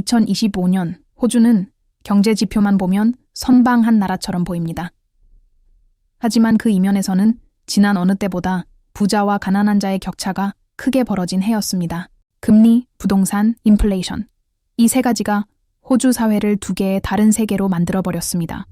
2025년 호주는 경제 지표만 보면 선방한 나라처럼 보입니다. 하지만 그 이면에서는 지난 어느 때보다 부자와 가난한 자의 격차가 크게 벌어진 해였습니다. 금리, 부동산, 인플레이션. 이 세 가지가 호주 사회를 두 개의 다른 세계로 만들어버렸습니다.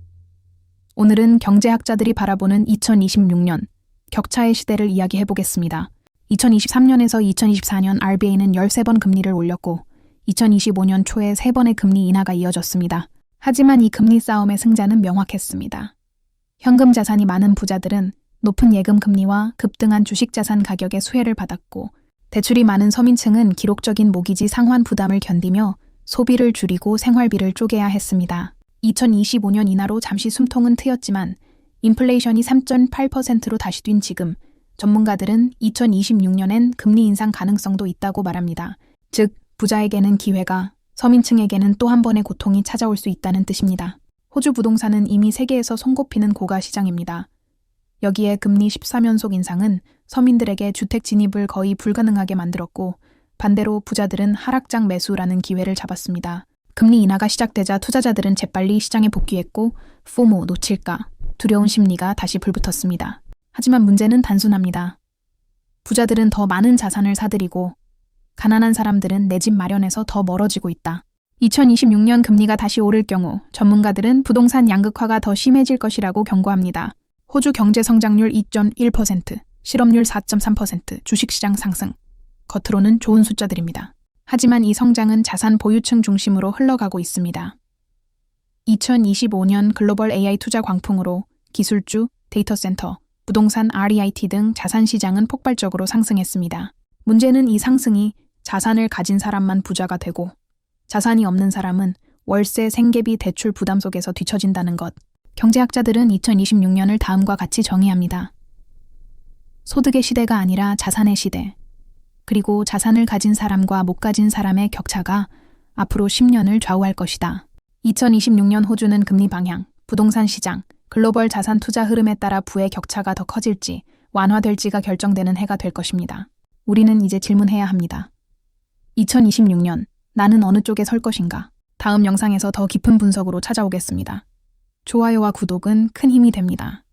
오늘은 경제학자들이 바라보는 2026년 격차의 시대를 이야기해 보겠습니다. 2023년에서 2024년 RBA는 13번 금리를 올렸고 2025년 초에 3번의 금리 인하가 이어졌습니다. 하지만 이 금리 싸움의 승자는 명확했습니다. 현금 자산이 많은 부자들은 높은 예금 금리와 급등한 주식 자산 가격의 수혜를 받았고 대출이 많은 서민층은 기록적인 모기지 상환 부담을 견디며 소비를 줄이고 생활비를 쪼개야 했습니다. 2025년 인하로 잠시 숨통은 트였지만 인플레이션이 3.8%로 다시 뛴 지금 전문가들은 2026년엔 금리 인상 가능성도 있다고 말합니다. 즉, 부자에게는 기회가, 서민층에게는 또 한 번의 고통이 찾아올 수 있다는 뜻입니다. 호주 부동산은 이미 세계에서 손꼽히는 고가 시장입니다. 여기에 금리 14연속 인상은 서민들에게 주택 진입을 거의 불가능하게 만들었고, 반대로 부자들은 하락장 매수라는 기회를 잡았습니다. 금리 인하가 시작되자 투자자들은 재빨리 시장에 복귀했고, 포모 놓칠까, 두려운 심리가 다시 불붙었습니다. 하지만 문제는 단순합니다. 부자들은 더 많은 자산을 사들이고 가난한 사람들은 내 집 마련에서 더 멀어지고 있다. 2026년 금리가 다시 오를 경우 전문가들은 부동산 양극화가 더 심해질 것이라고 경고합니다. 호주 경제 성장률 2.1%, 실업률 4.3%, 주식시장 상승. 겉으로는 좋은 숫자들입니다. 하지만 이 성장은 자산 보유층 중심으로 흘러가고 있습니다. 2025년 글로벌 AI 투자 광풍으로 기술주, 데이터 센터, 부동산 REIT 등 자산 시장은 폭발적으로 상승했습니다. 문제는 이 상승이 자산을 가진 사람만 부자가 되고 자산이 없는 사람은 월세, 생계비, 대출 부담 속에서 뒤처진다는 것. 경제학자들은 2026년을 다음과 같이 정의합니다. 소득의 시대가 아니라 자산의 시대. 그리고 자산을 가진 사람과 못 가진 사람의 격차가 앞으로 10년을 좌우할 것이다. 2026년 호주는 금리 방향, 부동산 시장, 글로벌 자산 투자 흐름에 따라 부의 격차가 더 커질지 완화될지가 결정되는 해가 될 것입니다. 우리는 이제 질문해야 합니다. 2026년 나는 어느 쪽에 설 것인가? 다음 영상에서 더 깊은 분석으로 찾아오겠습니다. 좋아요와 구독은 큰 힘이 됩니다.